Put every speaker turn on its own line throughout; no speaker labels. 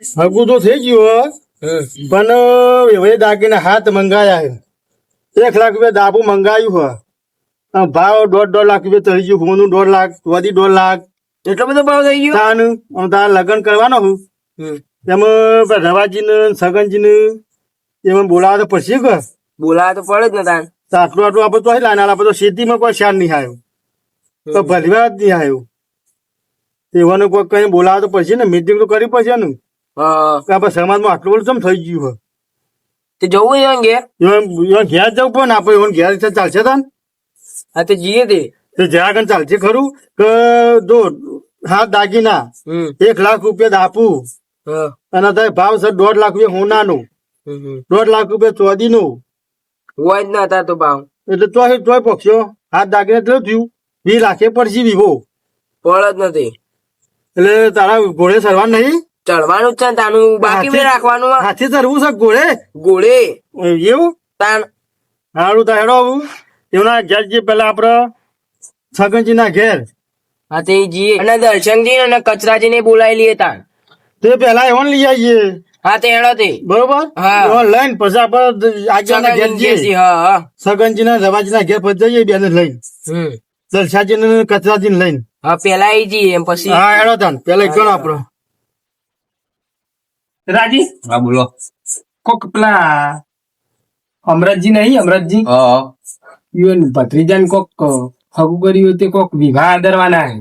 હગું તો થઈ ગયું પણ હવે દાગીના હાથ મંગાયા એક લાખ રૂપિયા દાબુ મંગાયું હો. ભાવ દોઢ દોઢ લાખ રૂપિયા થઈ ગયું હોનું દોઢ લાખ વધી દોઢ લાખ.
એટલો બધો ભાવ થઈ ગયો?
તાન તાર લગ્ન કરવાનો હું.
હમ.
રવાજી ને સગનજી ને એમાં બોલાવે તો પછી કે.
બોલાવે તો પડે જ ને તાન.
આટલું આટલું આપણે તો લાના આપણે તો ખેતીમાં કોઈ શાન નહીં આવ્યો તો ભલીવાર જ નહીં આવ્યો તેવાનું કોઈ કઈ બોલાવે તો પછી ને મીટિંગ તો કરવી પડશે ને.
હા
કે આપણે સમાજમાં આટલું બધું કેમ થઈ ગયું
તે જવું છે ઘેર?
એવા ઘેર જવું પણ આપણે એવા ઘેર ચાલશે તાન?
હા તે જઈએ તે.
તે જરા કન ચાલશે ખરું? કે જો હા દાગીના એક લાખ રૂપિયા દાપું અને તારે ભાવ છે દોઢ લાખ રૂપિયા હોનાનું. દોઢ લાખ રૂપિયા ચોદીનું.
હોય જ ના હતા તો ભાવ.
એટલે તોય તોય પક્ષો હાથ દાગીને એટલું થયું. વી લાખે પડશે વિવો.
પડ જ નથી.
એટલે તારા ઘોડે સરવા નહીં?
ચડવાનું છે તાનું બાકી બે રાખવાનું
હાથે ચડવું છે ઘોડે
ગોળે.
એવું?
તાન
હારું તો હેડો એમના ઘેર જે પેલા આપડે છગનજી ના ઘેર.
હા તે જઈએ અને દર્શનજી અને કચરાજી ને બોલાવી લઈએ તાન.
તે પેલા એવન લઈ આવીએ.
હા તે હેડો તે.
બરોબર?
હા.
લઈને પછી આપડે આગળના ઘેર જઈએ.
હા
સગનજી ના રવાજી ના ઘેર પછી જઈએ બેને લઈને. દર્શાજી ને કચરાજી ને લઈને.
હા પેલા આવી જઈએ એમ પછી.
હા હેડો તાન. પેલા ગણો આપડો.
રાજી?
હા બોલો.
કોક પેલા અમરતજી નહીં અમરતજી? યુએન ભત્રીજાને કોક હગુ કર્યું તે કોક વિવાહ આદરવાના હે.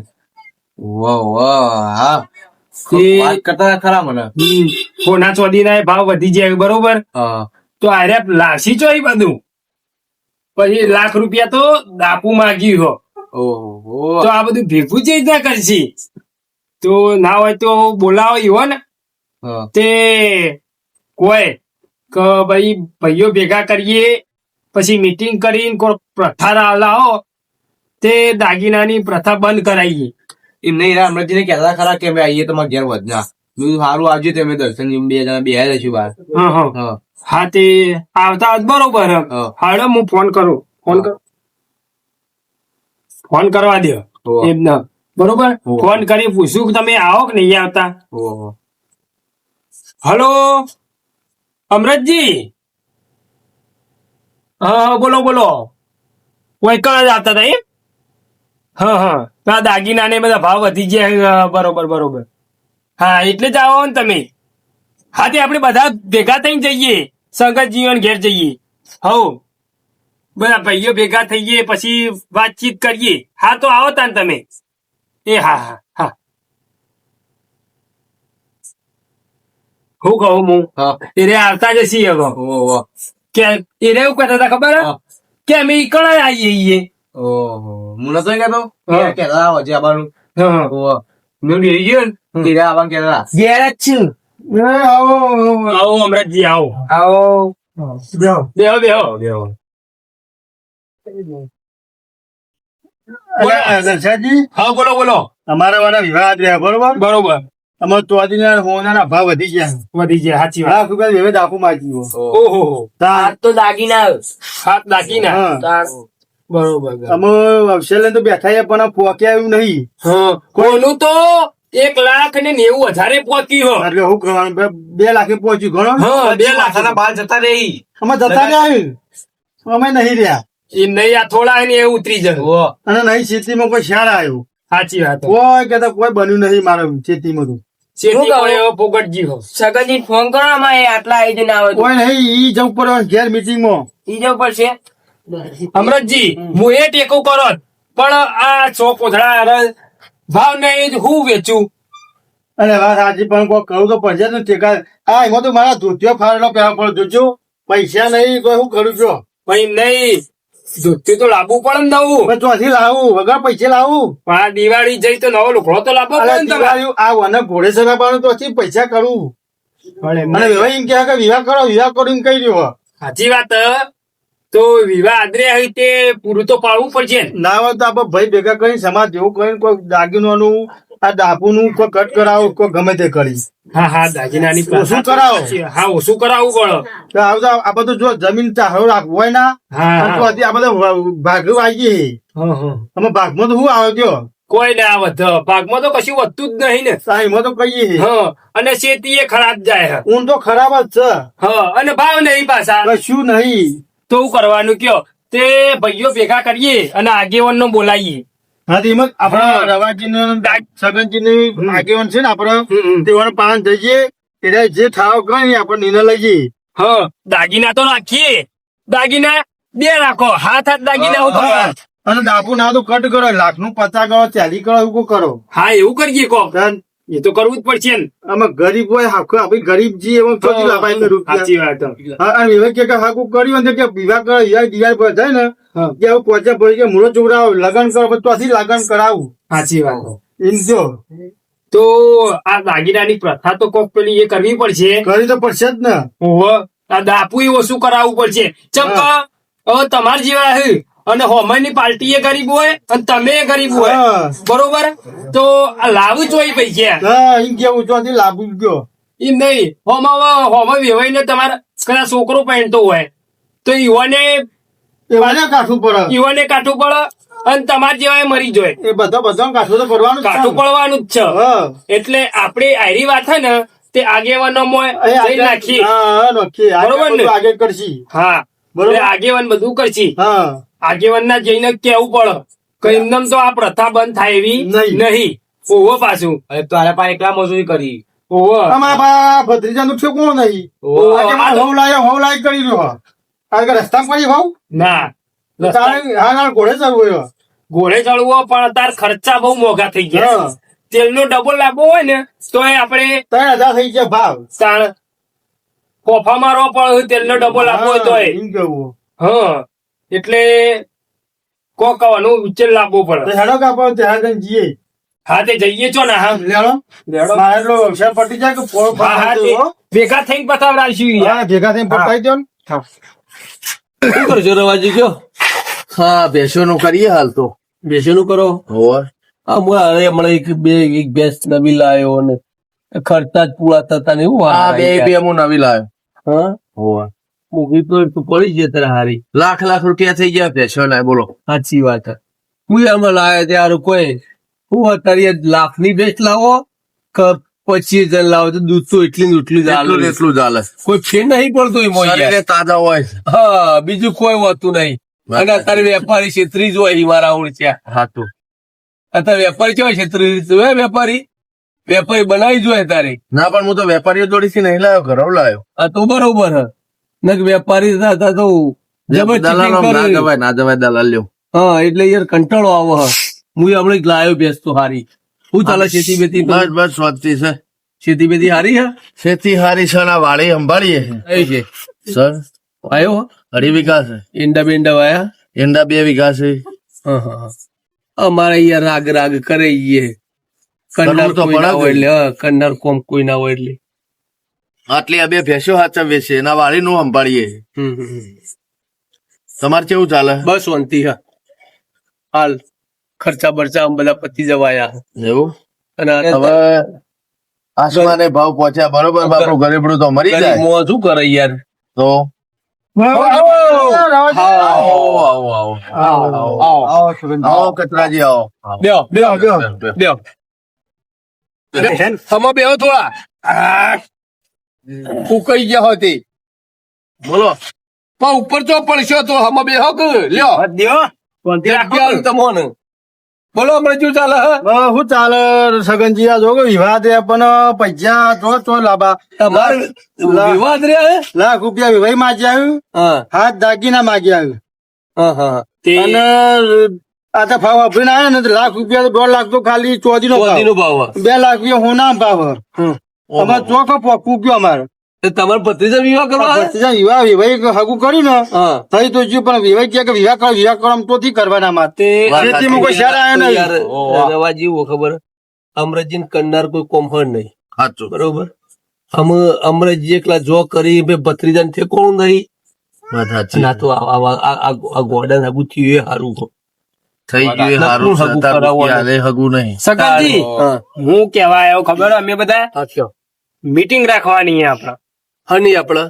વાહ વાહ હા. વાત કરતા ખરા મને.
કોના ચોદીના ભાવ વધી જાય બરોબર? તો આરે લાસી ચોઈ બધું. પછી લાખ રૂપિયા તો દાપુ માગ્યું હો. તો આ બધું ભેગું જ રીતના કરશી. તો ના હોય તો બોલાવો એવો ને તે કોઈ કે ભાઈ ભાઈઓ ભેગા કરીએ પછી મીટિંગ કરીને કોઈ પ્રથા લાવો તે દાગીનાની પ્રથા બંધ કરાવીએ
એમ નહીં રા અમરજીને કહેતા ખરા કે અમે આવીએ તમારા ઘેર વધના. મેં સારું આવજો તમે દર્શન બે જણા બે રહીશું બાર
હા હા.
હા.
હા તે આવતા બરોબર. હાડો
હા.
હું ફોન કરું. ફોન કર ફોન કરવા દો
એમ
ના. બરોબર? ફોન કરી પૂછું કે તમે આવો કે નહીં આવતા? હલો? અમરતજી હા બોલો બોલો. વૈકણ જ આવતા હતા એમ? હા હા. ને બધા ભાવ વધી ગયા બરોબર બરોબર. હા, એટલે જ આવો ને તમે. હા તે આપણે બધા ભેગા થઈને જઈએ. સંગત જીવન ઘેર જઈએ. હવ. બધા ભાઈઓ ભેગા થઈએ, પછી વાતચીત કરીએ. હા, તો આવો તાન તમે. એ હા હા હા. હું કહું હું?
હા.
એને આવતા જ છીએ હવે.
ઓહો
કે એને એવું કહેતા હતા ખબર. કે અમે ઈકણ જ આવીએ છીએ
ઓહો. હું નતો કહેતો? કહેતા હતા વચ્ચે આવવાનું મેં લઈ ગયો ને? ત્યારે આવવાનું કહેતા
ઘેર જ છું.
આવો આવો,
આવો. અમરતજી આવો.
આવો.
બેહો.
બેહો બેહો. બેહો હા બોલો બોલો.
અમારા વાળા વિવાહ જ રહ્યા બરોબર?
બરોબર.
અમારે ચોદીના હોનાના ભાવ વધી ગયા.
વધી ગયા સાચી વાત.
લાખ રૂપિયા વેવે દાપુ માગ્યું
ઓહો.
હાથ તો દાગીના
હાથ દાગીના?
હા.
બરોબર બરોબર.
અમે અવસેલે તો બેઠા પણ પોક્યા એવું નહીં.
હા. તો? એક લાખ ને નેવું હજારે પહોંચી હો.
એટલે હું કરવાનું બે- લાખે પહોંચ્યું ઘણો.
બે લાખ.
માથાના બાલ જતા રહી
અમે જતા રહ્યા અમે નહીં રહ્યા.
એ નહીં આ થોડા ને એ ઉતરી જાય
ઓહો.
અને નહીં ખેતીમાં કોઈ શાળ આવ્યો.
સાચી વાત.
કોઈ કહેતા કોઈ બન્યું નહીં મારે ખેતીમાં તો.
પોગટજી હો.
સગનજી ફોન કરો એ આટલા આઈ જઈને આવે
કોઈ નહીં ઈ જવું પડે ઘેર મીટિંગમાં
ઈ જવું પડશે
અમરતજી હું એ ટેકો કરો પણ આ સો કોથળા ભાવ નહીં જ હું વેચું?
અને વાત આજે પણ કોઈ કહું તો પડશે ને ટેકા આ એમાં તો મારા ધોતિયો ફાળેલો પહેલા પણ જોજો. પૈસા નહીં કોઈ હું કરું છું?
ભાઈ નહીં. ધોતી તો લાવવું પડે ને નવું
પણ ચોથી લાવું વગર પૈસે લાવું.
પણ આ દિવાળી જઈ તો નવો લુકડો તો લાવવો પડે
આ વને ઘોડે સરાવવાનું તો હજી પૈસા કરું. મને વિવાહ એમ કે વિવાહ કરો વિવાહ કરો એમ કહી રહ્યો
સાચી વાત તો વિવાહ આદરે આવી તે પૂરું તો પાડવું પડશે ના.
હોય તો આપણે ભાઈ ભેગા કરીને સમાજ જેવું કરીને કોઈ દાગીનોનું આ ડાપુનું કોઈ કટ કરાવો કોઈ ગમે તે કરી
હા હા દાગીનાની
ઓછું કરાવો.
હા ઓછું કરાવવું પડે
તો આવતા આ બધું જો જમીન ચાહો રાખવું હોય ના
હા
તો હજી આપણે ભાગવું આવી ગઈ. અમે ભાગમાં તો શું આવે ગયો?
કોઈ ના વધ ભાગમાં તો કશું વધતું જ નહીં ને.
સાહીમાં તો કહીએ
હા. અને શેતી એ ખરાબ જાય હે.
ઊન તો ખરાબ જ છે.
હા અને ભાવ નહીં પાછા.
કશું નહીં.
તો કરવાનું કયો? તે ભાઈઓ ભેગા કરીએ અને આગેવાન નો બોલાવીએ.
હા તો એમ જ
હા.
આપણા રવાજી સગનજી ની આગેવાન છે ને
આપણે.
તેવાનું પાન જઈએ એટલે જે ઠાવ કરે ને આપણે નિર્ણય લઈએ.
હા દાગીના તો રાખીએ. દાગીના બે રાખો. હાથ હાથ દાગીના હું.
અને દાબુ ના તો કટ કરો લાખનું પચાસ કરો ચાલી કરો એવું કરો.
હા એવું કરીએ
કોણ
એ તો કરવું જ પડશે ને.
આમાં ગરીબ હોય હાખો આપણે ગરીબ જી રૂપિયા
સાચી વાત
હા, અને એવા કે હાકુ કર્યું ને કે વિવાહ કરે યાર દિવાળ પર થાય ને કે આવું પોચા ભરી કે મૂળો છોકરા લગન કરો તો આથી લગન કરાવું.
સાચી વાત.
ઇન્જો
તો આ દાગીનાની પ્રથા તો કોક પેલી એ કરવી પડશે.
કરી તો પડશે જ ને.
ઓહો આ દાપુ ઓછું કરાવવું પડશે. ચમકા હવે તમાર જેવા હે. અને હોમની પાર્ટી એ ગરીબ હોય અને તમે એ ગરીબ હોય. બરોબર? તો આ લાવું જોઈએ પૈસા
કેવું છો લાભ ગયો.
એમ નહીં હોમાં હોમાં વેવાઈ ને તમારા કદાચ છોકરો પહેરતો હોય. તો યુવાને
કાઠું પડે.
યુવાને કાઠું પડે અને તમાર જેવા મરી જાય.
એ બધા બધા કાઠું તો પડવાનું
કાઠું પડવાનું જ છે.
હા.
એટલે આપણે આરી વાત છે ને તે આગેવાનો
નાખી
બરોબર ને?
આગળ કરશી.
હા.
બરોબર.
આગેવાન બધું કરશી.
હા.
આગેવાન જઈને કેવું પડે. કે એમનેમ તો આ પ્રથા બંધ થાય એવી
નહીં.
ઓહો ઓવો પાછું.
અરે તારે પાસે એકલા મજૂરી કરી.
ઓવો
અમારા પા ભત્રીજા નું છે કોણ નહીં?
ઓહો,
હોવ લાયો હોવ લાય કરી રહ્યો કારણ કે રસ્તા પડી હોવ?
ના.
તારે હા ના ઘોડે ચડવું હોય.
ઘોડે ચડવો પણ તાર ખર્ચા બહુ મોંઘા થઈ ગયા. તેલનો ડબલ લાગવો હોય ને તો એ આપણે
ત્રણ હજાર થઈ ગયા ભાવ.
તાણ કોફા મારવો પણ તેલનો ડબલ લાગવો હોય તો
હા.
એટલે કોક આનું ઉચ્ચેલ લાવવો પડે.
હેડો કાપો ત્યાં જઈને જઈએ.
હા તે જઈએ છો ને હા.
લેડો
લેડો.
મારે એટલો વ્યવસાય પટી જાય કે પોળ
હા હા. ભેગા થઈને પતાવડાવીશું યાર.
હા ભેગા થઈને પતાવી દો ને.
શું કરશો રવાજી કયો?
હા ભેંસો નું કરીએ હાલ તો.
બેસેલું કરો?
હોવા.
હા હું અરે હમણાં એક બે એક ભેંસ નવી લાવ્યો ને ખર્ચા જ પૂરા થતા ને એવું
આ બે બે હું નવી લાવ્યો
હા?
હોવે.
મૂકી તો તું પડી જાય તારે હારી.
લાખ લાખ રૂપિયા થઈ ગયા ભેંસો ના બોલો.
સાચી વાત છે. હું આમાં લાવ્યો ત્યારે કોઈ હું અત્યારે લાખની ભેંસ લાવો કે પચીસ જણ લાવો તો દૂધ તો એટલી એટલું જ
એટલું ચાલે
કોઈ ફેર નહીં પડતો
તાજા હોય.
હા બીજું કોઈ હોતું નહીં. અને અત્યારે વેપારી છેત્રી જ હોય ઈ મારા ઓળખ્યા.
હાતું
અત્યારે વેપારી કેવા છેત્રી વેપારી? વેપારી બનાવી જોઈએ તારે.
ના પણ હું તો વેપારીઓ જોડીથી નહીં લાવ્યો ઘરો લાવ્યો
આ તો બરોબર હ. નક વેપારી હતા તો
દલાલો ના. જવાય ના જવાય દલાલ્યો
હા એટલે યાર કંટાળો આવો હ. હું હમણાં લાયો બેસતો હારી. હું ચાલે ખેતી બેતી
બસ બસ સ્વાદથી છે.
ખેતી બેતી હારી હે?
ખેતી હારી છે ના વાળી સંભાળીએ
કઈ છે?
સર?
આવ્યો
હરી વિકાસ છે.
ઈંડા બેંડા વાયા?
ઈંડા બે વિકાસ
હા હા હા. અમારે અહીંયા રાગ રાગ કરે કંડાર
તો
કોઈ ના હોય એટલે કંડાર કોમ કોઈ ના હોય એટલે.
આટલી આ બે ભેંસો હાચવીએ છે એના વાળી નું સંભાળીએ. તમારે કેવું ચાલે
બસ વંતી હા હાલ ખર્ચા બરચા આમ બધા પતી જવાયા
એવું
અને
હવે આસમાને ભાવ પહોંચ્યા બરોબર બાપુ ગરીબડું તો મરી જાય
મોં શું કરે યાર
તો
આવો,
આવો આવો આવો
આવો, આવો, સુગંધી.
આવો કચરાજી આવો
બેહો બેહો
બેહો.
બેહો હમો બેહો થોડા ફૂંકાઈ ગયા હતી.
બોલો.
પણ ઉપર ચો પડશો તો હમ બે હક. લ્યો.
દ્યો.
તમોને. બોલો હમણાં શું ચાલે હે?
શું ચાલે? સગનજી આ જોગો વિવાદ રે પણ પૈસા તો તો લાભા
તમારે વિવાદ રે
લાખ રૂપિયા વિવાહ માગી આવ્યું.
હા.
હાથ દાગીના માગી આવ્યું.
હા હા
તે
અને આ તો ભાવ આપણે આવ્યા ને લાખ રૂપિયા તો દોઢ લાખ તો ખાલી ચોધી નો
ભાવ.
બે લાખ રૂપિયા હોના ભાવ
હમ.
અમારે ચોખ્ખો પોકવું ગયો અમારે?
તમારે ભત્રીજા વિવાહ કરવા?
ભત્રીજા વિવાહ વિવાહ હગું કરી ને થઈ તો જ્યું પણ વિવાહ કે વિવાહ કરો વિવાહ કરો આમ તો થી કરવાના મારે
તે
વાત
કોઈ શહેર આવ્યો નહીં.
રવા જેવું ખબર. અમરજીન કરનાર કોઈ કોમહર નહીં.
સાચું
બરોબર? અમે અમરજી એકલા જો કરી બે ભત્રીજાને ઠેકોણું નહીં.
વાત
ના તો આ- ગોડાને આગું થયું એ હારું
થઈ ગયું હારું
હગું
હગું નહીં.
સગાજી!
હું.
કેવા આવ્યો ખબર અમે બધા. મીટિંગ રાખવાની આપણે.
હની આપણે?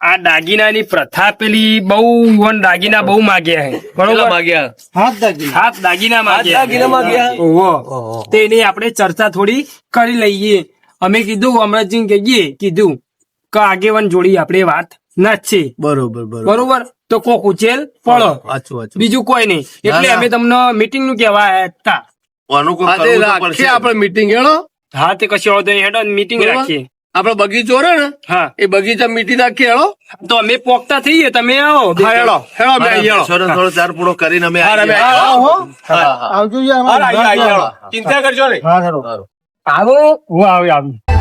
આ દાગીનાની પ્રથા પેલી બહુ વન દાગીના બહુ માગ્યા
હે
બરોબર?
માગ્યા?
હાથ દાગીના.
હાથ દાગીના માગ્યા
દાગીના માગ્યા?
ઓહો. તે એની આપણે ચર્ચા થોડી કરી લઈએ. અમે કીધું અમરતજી કહીએ કીધું કે આગેવાન જોડી આપણે વાત ના છે.
બરોબર બરોબર.
બરોબર? તો કોક ઉચેલ પડો બીજું કોઈ નહીં. એટલે અમે તમને મીટિંગનું કહેવા હતા.
આપણે મીટિંગ હેડો.
હા તે કશું વાંધો નહીં. હેડો મીટિંગ. રાખીએ.
આપડે બગીચો રે ને?
હા.
એ બગીચા મીટી રાખીએ હેડો.
તો અમે પોકતા થઈએ તમે આવો.
હા હેડો. હેડો અમે આવીએ,
થોડો થોડો ચાર પૂરો કરીને અમે.
આવજો.
ચિંતા કરજો ને
હા ખરો
આવો. હું આવી આવી.